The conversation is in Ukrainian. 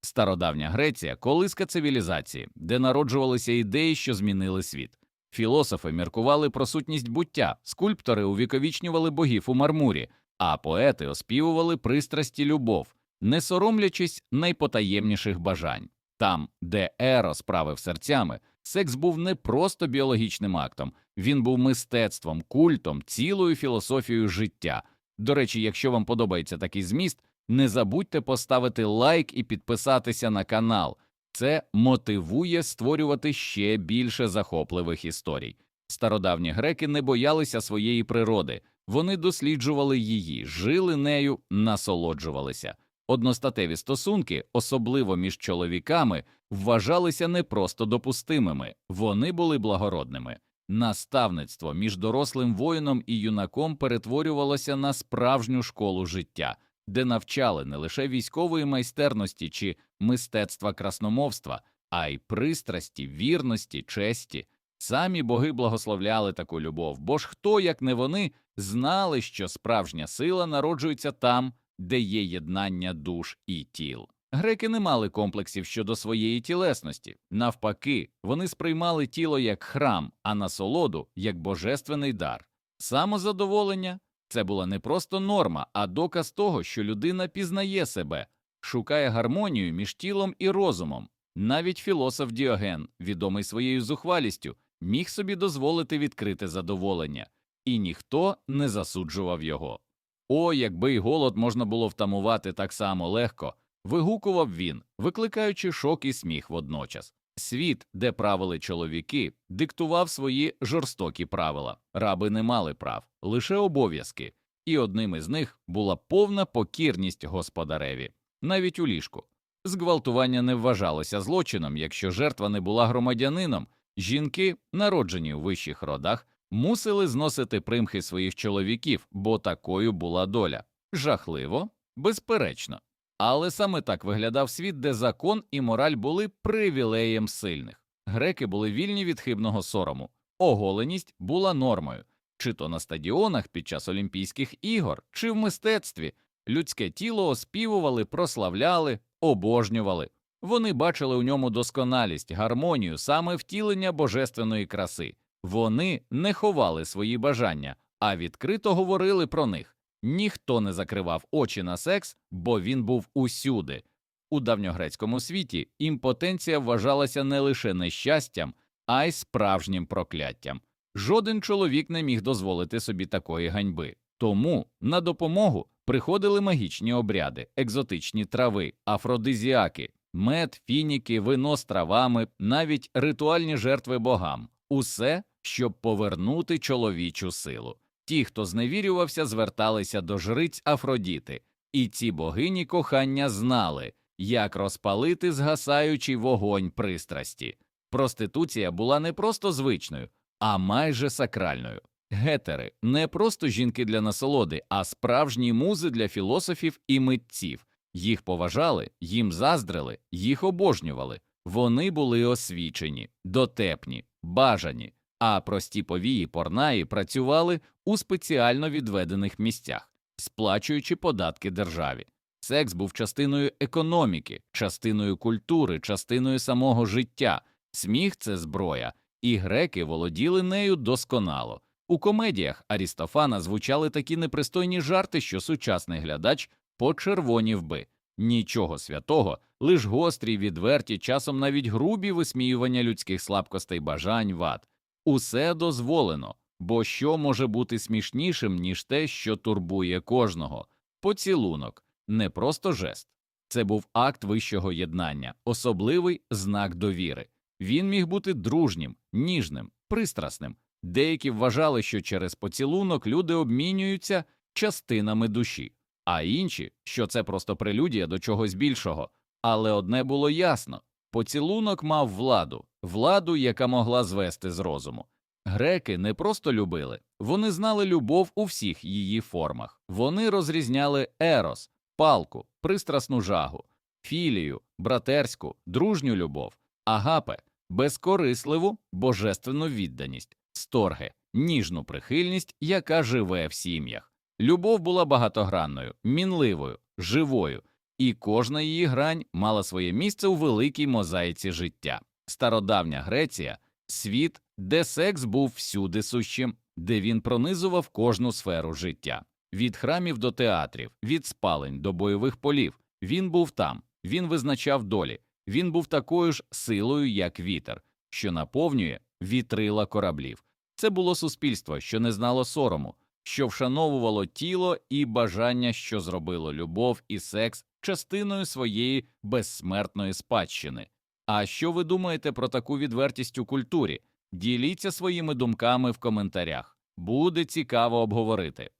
Стародавня Греція колиска цивілізації, де народжувалися ідеї, що змінили світ. Філософи міркували про сутність буття, скульптори увіковічнювали богів у мармурі, а поети оспівували пристрасті любов, не соромлячись найпотаємніших бажань. Там, де Ерос правив серцями, секс був не просто біологічним актом, він був мистецтвом, культом, цілою філософією життя. До речі, якщо вам подобається такий зміст, не забудьте поставити лайк і підписатися на канал. Це мотивує створювати ще більше захопливих історій. Стародавні греки не боялися своєї природи, вони досліджували її, жили нею, насолоджувалися. Одностатеві стосунки, особливо між чоловіками, вважалися не просто допустимими, вони були благородними. Наставництво між дорослим воїном і юнаком перетворювалося на справжню школу життя, де навчали не лише військової майстерності чи мистецтва красномовства, а й пристрасті, вірності, честі. Самі боги благословляли таку любов, бо ж хто, як не вони, знали, що справжня сила народжується там, де є єднання душ і тіл. Греки не мали комплексів щодо своєї тілесності. Навпаки, вони сприймали тіло як храм, а насолоду як божественний дар. Самозадоволення це була не просто норма, а доказ того, що людина пізнає себе, шукає гармонію між тілом і розумом. Навіть філософ Діоген, відомий своєю зухвалістю, міг собі дозволити відкрити задоволення, і ніхто не засуджував його. О, якби й голод можна було втамувати так само легко, вигукував він, викликаючи шок і сміх водночас. Світ, де правили чоловіки, диктував свої жорстокі правила. Раби не мали прав, лише обов'язки, і одним із них була повна покірність господареві, навіть у ліжку. Зґвалтування не вважалося злочином, якщо жертва не була громадянином. Жінки, народжені у вищих родах, мусили зносити примхи своїх чоловіків, бо такою була доля. Жахливо, безперечно. Але саме так виглядав світ, де закон і мораль були привілеєм сильних. Греки були вільні від хибного сорому, оголеність була нормою, чи то на стадіонах під час Олімпійських ігор, чи в мистецтві. Людське тіло оспівували, прославляли, обожнювали. Вони бачили у ньому досконалість, гармонію, саме втілення божественної краси. Вони не ховали свої бажання, а відкрито говорили про них. Ніхто не закривав очі на секс, бо він був усюди. У давньогрецькому світі імпотенція вважалася не лише нещастям, а й справжнім прокляттям. Жоден чоловік не міг дозволити собі такої ганьби. Тому на допомогу приходили магічні обряди, екзотичні трави, афродизіаки, мед, фініки, вино з травами, навіть ритуальні жертви богам усе, щоб повернути чоловічу силу. Ті, хто зневірювався, зверталися до жриць Афродіти, і ці богині кохання знали, як розпалити згасаючий вогонь пристрасті. Проституція була не просто звичною, а майже сакральною. Гетери не просто жінки для насолоди, а справжні музи для філософів і митців. Їх поважали, їм заздрили, їх обожнювали. Вони були освічені, дотепні, бажані, а прості повії порнаї працювали у спеціально відведених місцях, сплачуючи податки державі. Секс був частиною економіки, частиною культури, частиною самого життя. Сміх це зброя, і греки володіли нею досконало. У комедіях Арістофана звучали такі непристойні жарти, що сучасний глядач почервонів би. Нічого святого, лиш гострі, відверті, часом навіть грубі висміювання людських слабкостей бажань вад. Усе дозволено, бо що може бути смішнішим, ніж те, що турбує кожного поцілунок, не просто жест. Це був акт вищого єднання, особливий знак довіри. Він міг бути дружнім, ніжним, пристрасним. Деякі вважали, що через поцілунок люди обмінюються частинами душі, а інші, що це просто прелюдія до чогось більшого. Але одне було ясно поцілунок мав владу, владу, яка могла звести з розуму. Греки не просто любили, вони знали любов у всіх її формах. Вони розрізняли ерос, палку, пристрасну жагу, філію, братерську, дружню любов, агапе, безкорисливу, божественну відданість, сторге, ніжну прихильність, яка живе в сім'ях. Любов була багатогранною, мінливою, живою, і кожна її грань мала своє місце у великій мозаїці життя. Стародавня Греція світ, де секс був всюди сущим, де він пронизував кожну сферу життя. Від храмів до театрів, від спалень до бойових полів. Він був там, він визначав долі, він був такою ж силою, як вітер, що наповнює вітрила кораблів. Це було суспільство, що не знало сорому, що вшановувало тіло і бажання, що зробило любов і секс частиною своєї безсмертної спадщини. А що ви думаєте про таку відвертість у культурі? Діліться своїми думками в коментарях. Буде цікаво обговорити.